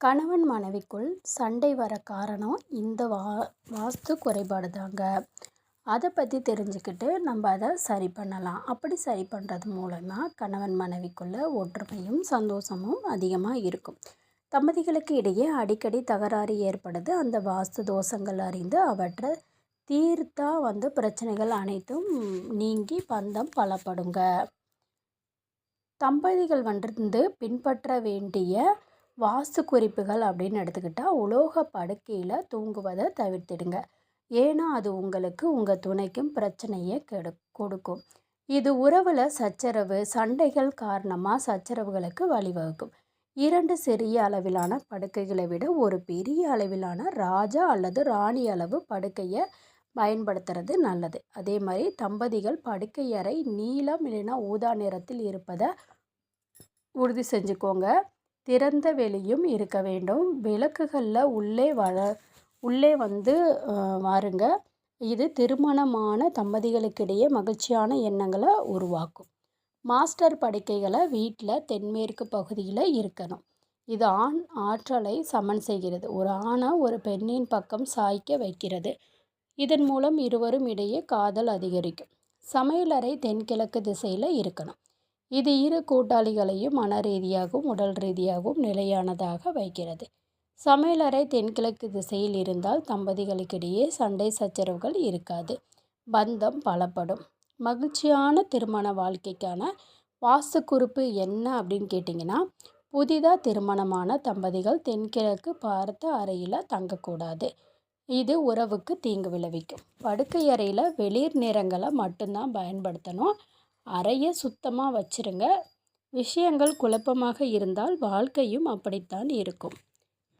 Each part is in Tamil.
கணவன் மனைவிக்குள் சண்டை வர காரணம் இந்த வா வாஸ்து குறைபாடு தாங்க அதை பற்றி தெரிஞ்சுக்கிட்டு நம்ம அதை சரி பண்ணலாம். அப்படி சரி பண்ணுறது மூலமாக கணவன் மனைவிக்குள்ளே ஒற்றுமையும் சந்தோஷமும் அதிகமாக இருக்கும். தம்பதிகளுக்கு இடையே அடிக்கடி தகராறு ஏற்படுது. அந்த வாஸ்து தோஷங்கள் அறிந்து அவற்றை தீர்த்தா வந்து பிரச்சனைகள் அனைத்தும் நீங்கி பந்தம் பலப்படுங்க. தம்பதிகள் வந்து பின்பற்ற வேண்டிய வாஸ்து குறிப்புகள் அப்படின்னு எடுத்துக்கிட்டால் உலோக படுக்கையில் தூங்குவதை தவிர்த்திடுங்க. ஏன்னா அது உங்களுக்கு உங்கள் துணைக்கும் பிரச்சனையை கெடு கொடுக்கும். இது உறவில் சச்சரவு சண்டைகள் காரணமாக சச்சரவுகளுக்கு வழிவகுக்கும். இரண்டு சிறிய அளவிலான படுக்கைகளை விட ஒரு பெரிய அளவிலான ராஜா அல்லது ராணி அளவு படுக்கையை பயன்படுத்துறது நல்லது. அதே மாதிரி தம்பதிகள் படுக்கை அறை நீலம் இல்லைன்னா ஊதா நிறத்தில் இருப்பதை உறுதி செஞ்சுக்கோங்க. திறந்த வெளியும் இருக்க வேண்டும். விளக்குகளில் உள்ளே வள உள்ளே வந்து வாருங்க. இது திருமணமான தம்பதிகளுக்கிடையே மகிழ்ச்சியான எண்ணங்களை உருவாக்கும். மாஸ்டர் படுக்கைகளை வீட்டில் தென்மேற்கு பகுதியில் இருக்கணும். இது ஆண் ஆற்றலை சமன் செய்கிறது. ஒரு ஆணை ஒரு பெண்ணின் பக்கம் சாய்க்க வைக்கிறது. இதன் மூலம் இருவரும் இடையே காதல் அதிகரிக்கும். சமையலறை தென்கிழக்கு திசையில் இருக்கணும். இது இரு கூட்டாளிகளையும் மன ரீதியாகவும் உடல் ரீதியாகவும் நிலையானதாக வைக்கிறது. சமையலறை தென்கிழக்கு திசையில் இருந்தால் தம்பதிகளுக்கிடையே சண்டை சச்சரவுகள் இருக்காது. பந்தம் பலப்படும். மகிழ்ச்சியான திருமண வாழ்க்கைக்கான வாஸ்து குறிப்பு என்ன அப்படின்னு கேட்டிங்கன்னா புதிதாக திருமணமான தம்பதிகள் தென்கிழக்கு பார்த்த அறையில் தங்கக்கூடாது. இது உறவுக்கு தீங்கு விளைவிக்கும். படுக்கை அறையில் வெளிர் நிறங்களை மட்டும்தான் பயன்படுத்தணும். அறையை சுத்தமாக வச்சுருங்க. விஷயங்கள் குழப்பமாக இருந்தால் வாழ்க்கையும் அப்படித்தான் இருக்கும்.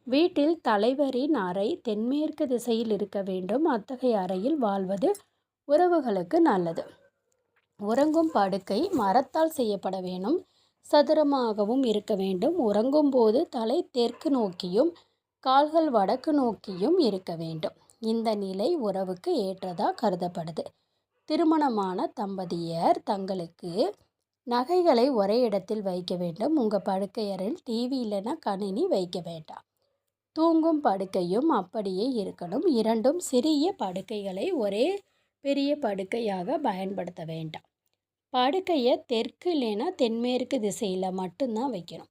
வீட்டில் தலைவரின் அறை தென்மேற்கு திசையில் இருக்க வேண்டும். அத்தகைய அறையில் வாழ்வது உறவுகளுக்கு நல்லது. உறங்கும் படுக்கை மரத்தால் செய்யப்பட வேணும் சதுரமாகவும் இருக்க வேண்டும். உறங்கும் போது தலை தெற்கு நோக்கியும் கால்கள் வடக்கு நோக்கியும் இருக்க வேண்டும். இந்த நிலை உறவுக்கு ஏற்றதாக கருதப்படுது. திருமணமான தம்பதியர் தங்களுக்கு நகைகளை ஒரே இடத்தில் வைக்க வேண்டும். உங்கள் படுக்கையறையில் டிவி இல்லைன்னா கணினி வைக்க வேண்டாம். தூங்கும் படுக்கையும் அப்படியே இருக்கணும். இரண்டும் சிறிய படுக்கைகளை ஒரே பெரிய படுக்கையாக பயன்படுத்த வேண்டாம். படுக்கையை தெற்கு இல்லைன்னா தென்மேற்கு திசையில் மட்டும்தான் வைக்கணும்.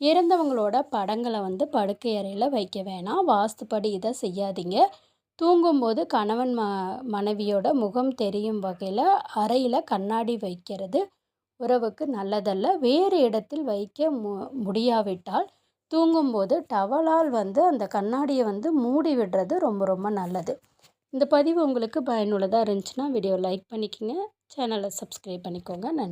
இறந்தவங்களோட படங்களை வந்து படுக்கை அறையில் வைக்க வேணாம். வாஸ்துப்படி இதை செய்யாதீங்க. தூங்கும்போது கணவன் ம மனைவியோட முகம் தெரியும் வகையில் அறையில் கண்ணாடி வைக்கிறது உறவுக்கு நல்லதல்ல. வேறு இடத்தில் வைக்க மு முடியாவிட்டால் தூங்கும்போது டவலால் வந்து அந்த கண்ணாடியை வந்து மூடி விடுறது ரொம்ப ரொம்ப நல்லது. இந்த பதிவு உங்களுக்கு பயனுள்ளதாக இருந்துச்சுன்னா வீடியோ லைக் பண்ணிக்கோங்க. சேனலை சப்ஸ்கிரைப் பண்ணிக்கோங்க. நன்றி.